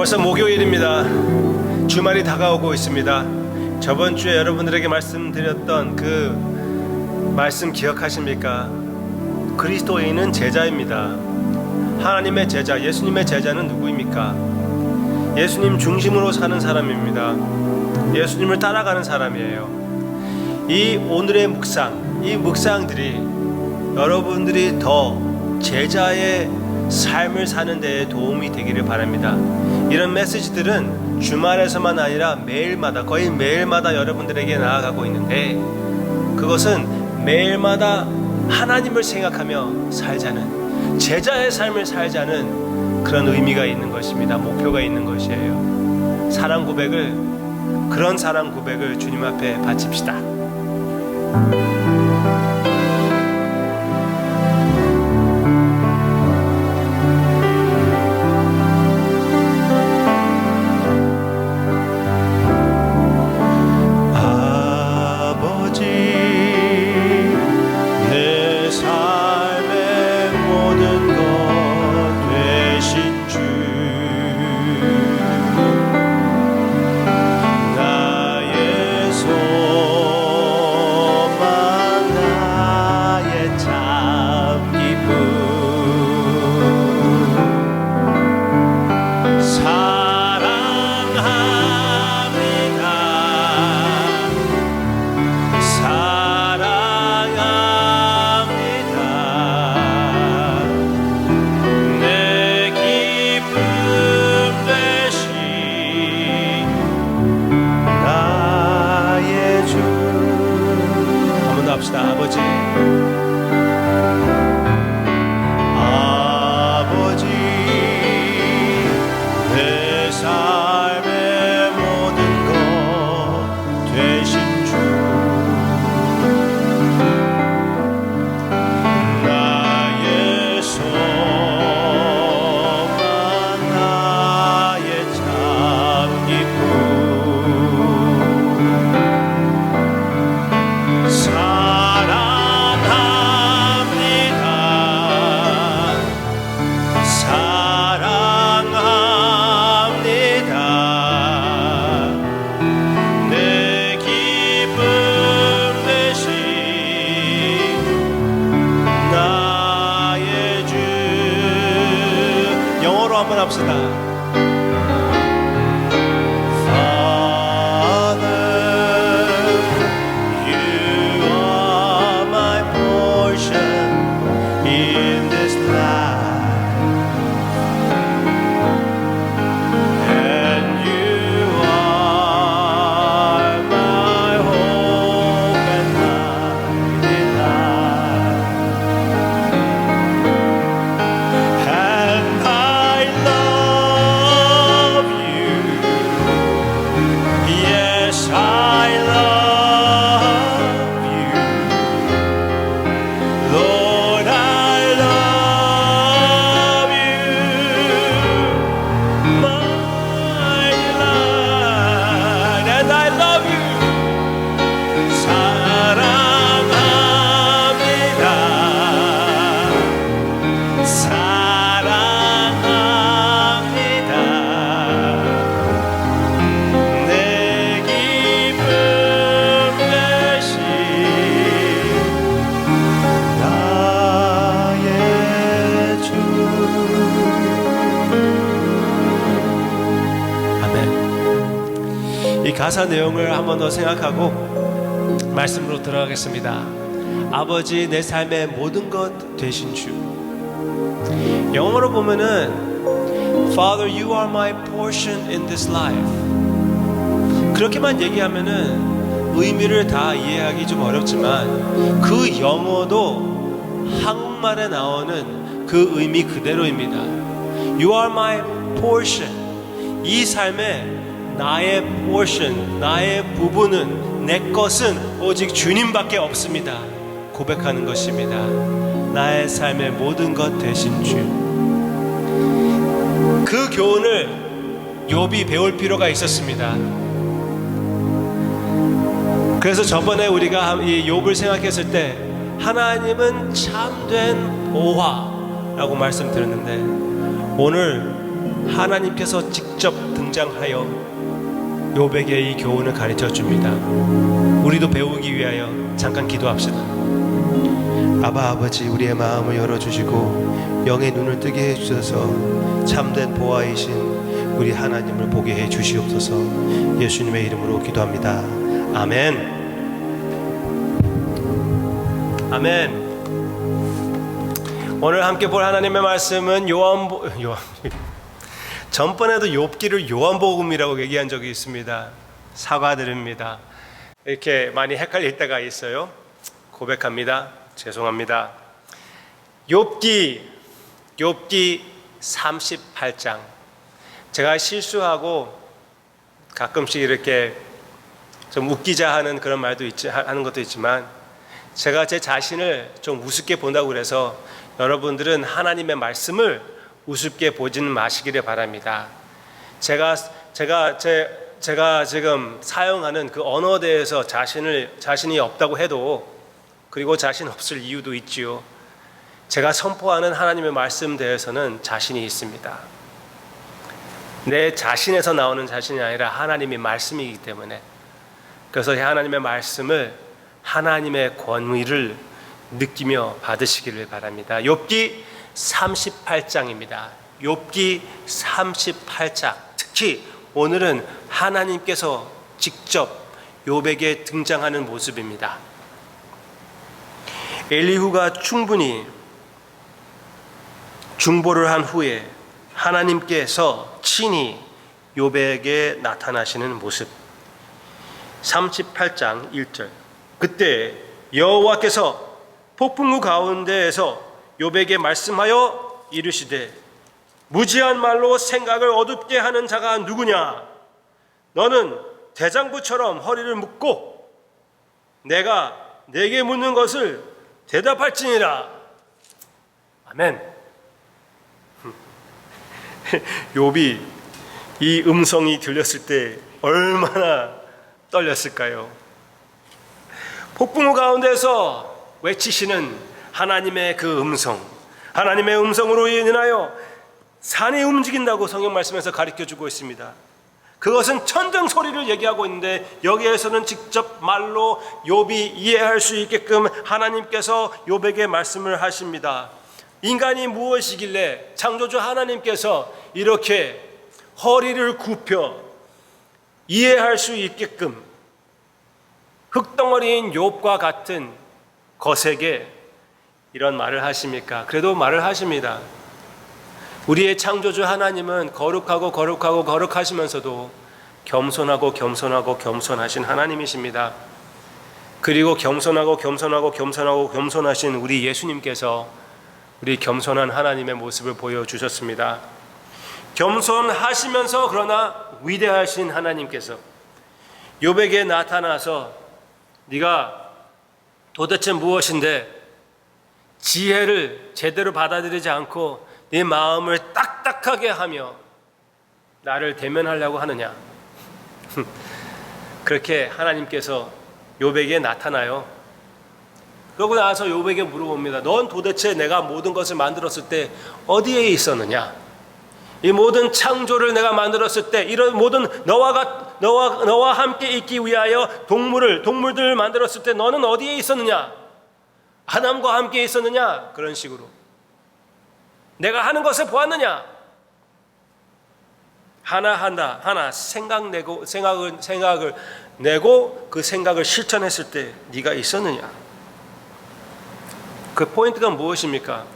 벌써 목요일입니다. 주말이 다가오고 있습니다. 저번 주에 여러분들에게 말씀드렸던 그 말씀 기억하십니까? 그리스도인은 제자입니다. 하나님의 제자, 예수님의 제자는 누구입니까? 예수님 중심으로 사는 사람입니다. 예수님을 따라가는 사람이에요. 이 오늘의 묵상, 이 묵상들이 여러분들이 더 제자의 삶을 사는 데에 도움이 되기를 바랍니다. 이런 메시지들은 주말에서만 아니라 매일마다 거의 매일마다 여러분들에게 나아가고 있는데 그것은 매일마다 하나님을 생각하며 살자는 제자의 삶을 살자는 그런 의미가 있는 것입니다. 목표가 있는 것이에요. 사랑 고백을 그런 사랑 고백을 주님 앞에 바칩시다. 가사 내용을 한번 더 생각하고 말씀으로 들어가겠습니다 아버지 내 삶의 모든 것 되신 주 영어로 보면은 Father you are my portion in this life 그렇게만 얘기하면은 의미를 다 이해하기 좀 어렵지만 그 영어도 한국말에 나오는 그 의미 그대로입니다. You are my portion. 이 삶에 나의 portion, 나의 부분은 내 것은 오직 주님밖에 없습니다. 고백하는 것입니다. 나의 삶의 모든 것 되신 주. 그 교훈을 욥이 배울 필요가 있었습니다. 그래서 저번에 우리가 이 욥을 생각했을 때 하나님은 참된 보화라고 말씀드렸는데 오늘 하나님께서 직접 등장하여 요백의 이 교훈을 가르쳐 줍니다. 우리도 배우기 위하여 잠깐 기도합시다. 아바 아버지 우리의 마음을 열어 주시고 영의 눈을 뜨게 해 주셔서 참된 보아이신 우리 하나님을 보게 해 주시옵소서. 예수님의 이름으로 기도합니다. 아멘. 아멘. 오늘 함께 볼 하나님의 말씀은 요한보 요한 전번에도 욥기를 요한복음이라고 얘기한 적이 있습니다. 사과드립니다. 이렇게 많이 헷갈릴 때가 있어요. 고백합니다. 죄송합니다. 욥기 욥기 38장 제가 실수하고 가끔씩 이렇게 좀 웃기자 하는 그런 말도 있지 하는 것도 있지만 제가 제 자신을 좀 우습게 본다고 그래서 여러분들은 하나님의 말씀을 우습게 보지는 마시기를 바랍니다. 제가 제가 제 제가 지금 사용하는 그 언어에 대해서 자신을 자신이 없다고 해도 그리고 자신 없을 이유도 있지요. 제가 선포하는 하나님의 말씀 대해서는 자신이 있습니다. 내 자신에서 나오는 자신이 아니라 하나님의 말씀이기 때문에 그래서 하나님의 말씀을 하나님의 권위를 느끼며 받으시기를 바랍니다. 욥기 38장입니다. 욥기 38장. 특히 오늘은 하나님께서 직접 욥에게 등장하는 모습입니다. 엘리후가 충분히 중보를 한 후에 하나님께서 친히 욥에게 나타나시는 모습. 38장 1절. 그때 여호와께서 폭풍우 가운데에서 욥에게 말씀하여 이르시되 무지한 말로 생각을 어둡게 하는 자가 누구냐? 너는 대장부처럼 허리를 묶고 내가 내게 묻는 것을 대답할지니라. 아멘. 욥이 이 음성이 들렸을 때 얼마나 떨렸을까요? 폭풍우 가운데서 외치시는 하나님의 그 음성, 하나님의 음성으로 인하여 산이 움직인다고 성경 말씀에서 가르쳐 주고 있습니다. 그것은 천정 소리를 얘기하고 있는데 여기에서는 직접 말로 욥이 이해할 수 있게끔 하나님께서 욥에게 말씀을 하십니다. 인간이 무엇이길래 창조주 하나님께서 이렇게 허리를 굽혀 이해할 수 있게끔 흙덩어리인 욥과 같은 것에게 이런 말을 하십니까? 그래도 말을 하십니다. 우리의 창조주 하나님은 거룩하고 거룩하고 거룩하시면서도 겸손하고 겸손하고 겸손하신 하나님이십니다. 그리고 겸손하고 겸손하고 겸손하고 겸손하신 우리 예수님께서 우리 겸손한 하나님의 모습을 보여주셨습니다. 겸손하시면서 그러나 위대하신 하나님께서 욥에게 나타나서 네가 도대체 무엇인데 지혜를 제대로 받아들이지 않고 네 마음을 딱딱하게 하며 나를 대면하려고 하느냐? 그렇게 하나님께서 욥에게 나타나요. 그러고 나서 욥에게 물어봅니다. 넌 도대체 내가 모든 것을 만들었을 때 어디에 있었느냐? 이 모든 창조를 내가 만들었을 때 이런 모든 너와 같, 너와 너와 함께 있기 위하여 동물을 동물들을 만들었을 때 너는 어디에 있었느냐? 아담과 함께 있었느냐? 그런 식으로 내가 하는 것을 보았느냐? 하나 하나 하나 생각 내고 생각을 생각을 내고 그 생각을 실천했을 때 네가 있었느냐? 그 포인트가 무엇입니까?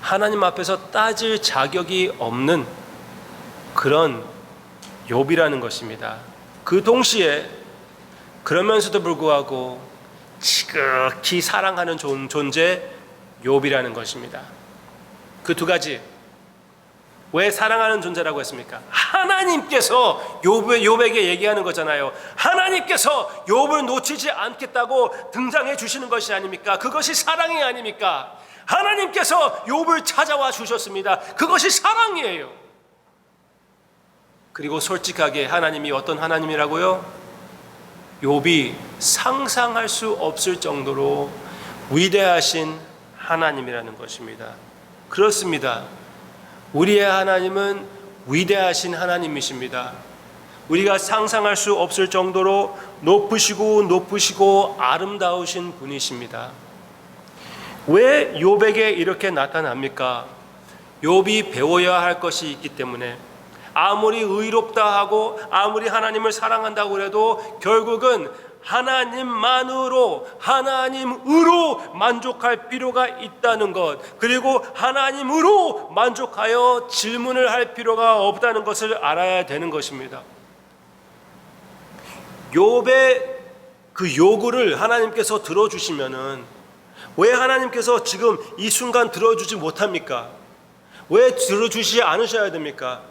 하나님 앞에서 따질 자격이 없는 그런 욥이라는 것입니다. 그 동시에 그러면서도 불구하고 지극히 사랑하는 존재 욥이라는 것입니다. 그 두 가지 왜 사랑하는 존재라고 했습니까? 하나님께서 욥에, 욥에게 얘기하는 거잖아요. 하나님께서 욥을 놓치지 않겠다고 등장해 주시는 것이 아닙니까? 그것이 사랑이 아닙니까? 하나님께서 욥을 찾아와 주셨습니다. 그것이 사랑이에요. 그리고 솔직하게 하나님이 어떤 하나님이라고요? 욥이 상상할 수 없을 정도로 위대하신 하나님이라는 것입니다. 그렇습니다. 우리의 하나님은 위대하신 하나님이십니다. 우리가 상상할 수 없을 정도로 높으시고 높으시고 아름다우신 분이십니다. 왜 욥에게 이렇게 나타납니까? 욥이 배워야 할 것이 있기 때문에 아무리 의롭다 하고 아무리 하나님을 사랑한다고 해도 결국은 하나님만으로 하나님으로 만족할 필요가 있다는 것 그리고 하나님으로 만족하여 질문을 할 필요가 없다는 것을 알아야 되는 것입니다. 욥의 그 요구를 하나님께서 들어주시면은 왜 하나님께서 지금 이 순간 들어주지 못합니까? 왜 들어주시지 않으셔야 됩니까?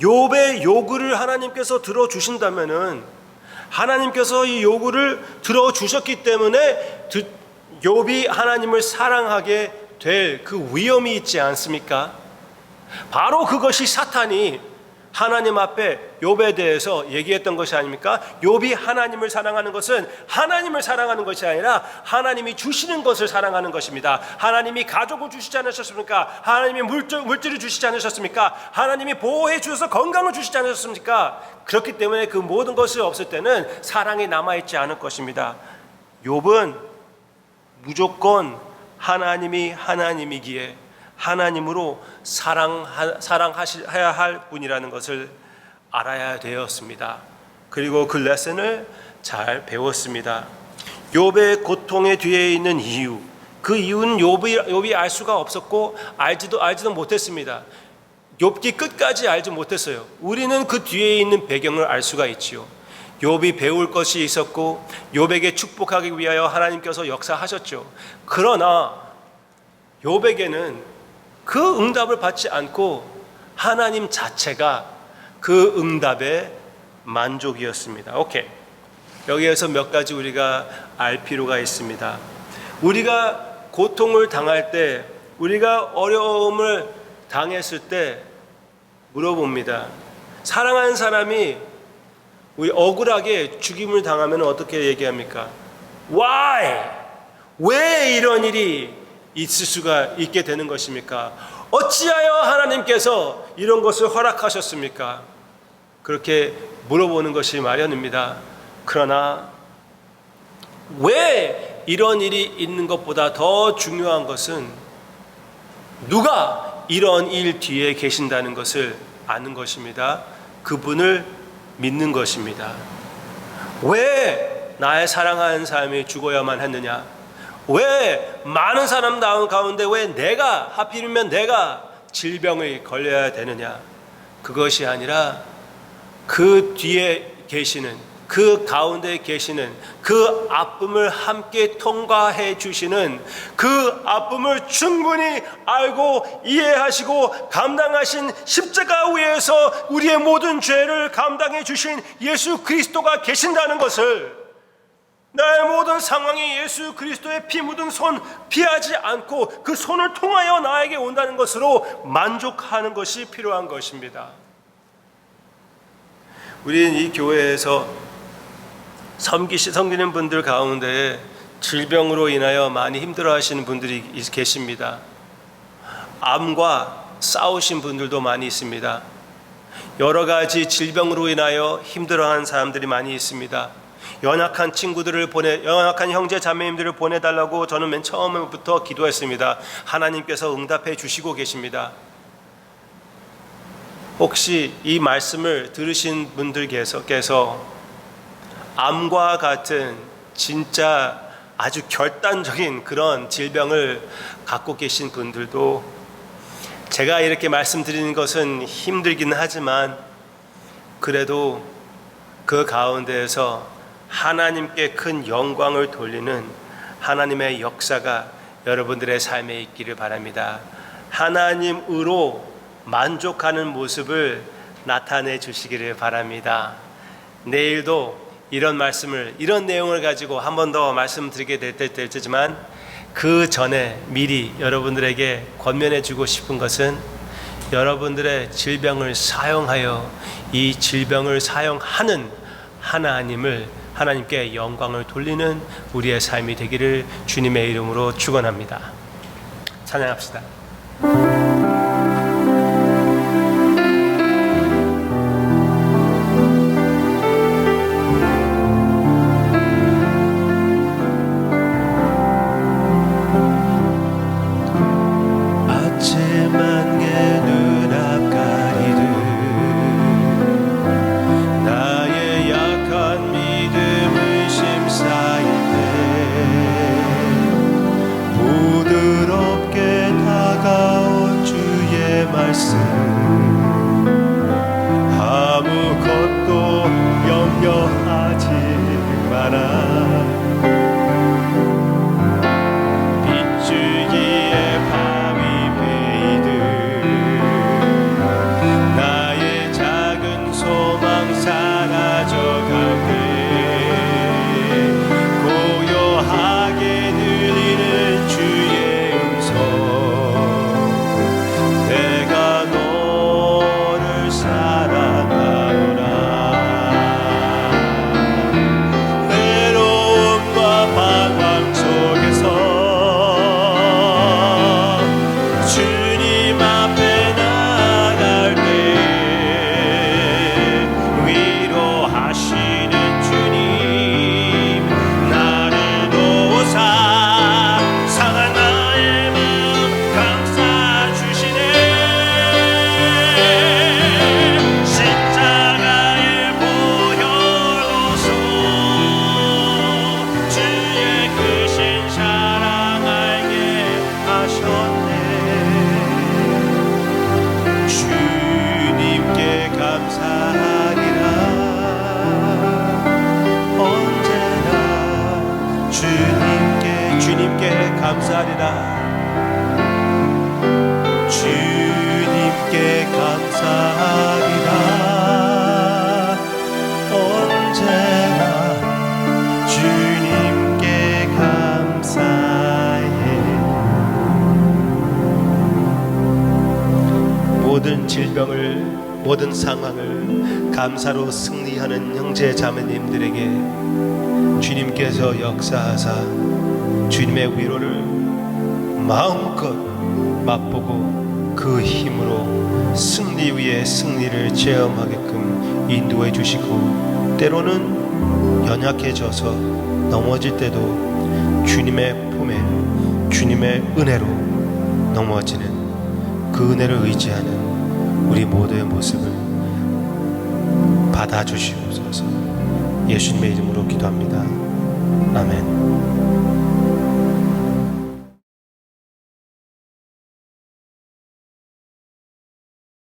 욥의 요구를 하나님께서 들어 주신다면은 하나님께서 이 요구를 들어 주셨기 때문에 욥이 하나님을 사랑하게 될 그 위험이 있지 않습니까? 바로 그것이 사탄이 하나님 앞에 욥에 대해서 얘기했던 것이 아닙니까? 욥이 하나님을 사랑하는 것은 하나님을 사랑하는 것이 아니라 하나님이 주시는 것을 사랑하는 것입니다. 하나님이 가족을 주시지 않으셨습니까? 하나님이 물질, 물질을 주시지 않으셨습니까? 하나님이 보호해 주셔서 건강을 주시지 않으셨습니까? 그렇기 때문에 그 모든 것이 없을 때는 사랑이 남아 있지 않을 것입니다. 욥은 무조건 하나님이 하나님이기에 하나님으로 사랑하, 사랑하셔야 할 분이라는 것을 알아야 되었습니다. 그리고 그 레슨을 잘 배웠습니다. 욥의 고통의 뒤에 있는 이유, 그 이유는 욥이, 욥이 알 수가 없었고 알지도 알지도 못했습니다. 욥기 끝까지 알지 못했어요. 우리는 그 뒤에 있는 배경을 알 수가 있지요. 욥이 배울 것이 있었고 욥에게 축복하기 위하여 하나님께서 역사하셨죠. 그러나 욥에게는 그 응답을 받지 않고 하나님 자체가 그 응답의 만족이었습니다. 오케이. 여기에서 몇 가지 우리가 알 필요가 있습니다. 우리가 고통을 당할 때, 우리가 어려움을 당했을 때 물어봅니다. 사랑하는 사람이 우리 억울하게 죽임을 당하면 어떻게 얘기합니까? Why? 왜 이런 일이 있을 수가 있게 되는 것입니까? 어찌하여 하나님께서 이런 것을 허락하셨습니까? 그렇게 물어보는 것이 마련입니다. 그러나 왜 이런 일이 있는 것보다 더 중요한 것은 누가 이런 일 뒤에 계신다는 것을 아는 것입니다. 그분을 믿는 것입니다. 왜 나의 사랑하는 사람이 죽어야만 했느냐? 왜 많은 사람 가운데 왜 내가 하필이면 내가 질병에 걸려야 되느냐? 그것이 아니라 그 뒤에 계시는 그 가운데 계시는 그 아픔을 함께 통과해 주시는 그 아픔을 충분히 알고 이해하시고 감당하신 십자가 위에서 우리의 모든 죄를 감당해 주신 예수 그리스도가 계신다는 것을 나의 모든 상황이 예수 그리스도의 피 묻은 손 피하지 않고 그 손을 통하여 나에게 온다는 것으로 만족하는 것이 필요한 것입니다. 우리는 이 교회에서 섬기시, 섬기는 분들 가운데 질병으로 인하여 많이 힘들어 하시는 분들이 계십니다. 암과 싸우신 분들도 많이 있습니다. 여러 가지 질병으로 인하여 힘들어하는 사람들이 많이 있습니다. 연약한 친구들을 보내 연약한 형제 자매님들을 보내 달라고 저는 맨 처음부터 기도했습니다. 하나님께서 응답해 주시고 계십니다. 혹시 이 말씀을 들으신 분들께서 암과 같은 진짜 아주 결단적인 그런 질병을 갖고 계신 분들도 제가 이렇게 말씀드리는 것은 힘들기는 하지만 그래도 그 가운데에서 하나님께 큰 영광을 돌리는 하나님의 역사가 여러분들의 삶에 있기를 바랍니다. 하나님으로 만족하는 모습을 나타내 주시기를 바랍니다. 내일도 이런 말씀을 이런 내용을 가지고 한 번 더 말씀드리게 될, 될 테지만 그 전에 미리 여러분들에게 권면해 주고 싶은 것은 여러분들의 질병을 사용하여 이 질병을 사용하는 하나님을 하나님께 영광을 돌리는 우리의 삶이 되기를 주님의 이름으로 축원합니다. 찬양합시다. 주님께 주님께 감사하리라. 주님께 감사하리라. 언제나 주님께 감사해. 모든 질병을 모든 상황을 감사로 승리하는 형제 자매님들에게 주님께서 역사하사 주님의 위로를 마음껏 맛보고 그 힘으로 승리 위에 승리를 체험하게끔 인도해 주시고 때로는 연약해져서 넘어질 때도 주님의 품에 주님의 은혜로 넘어지는 그 은혜를 의지하는 우리 모두의 모습을 받아주시옵소서 예수님의 이름으로 기도합니다. 아멘.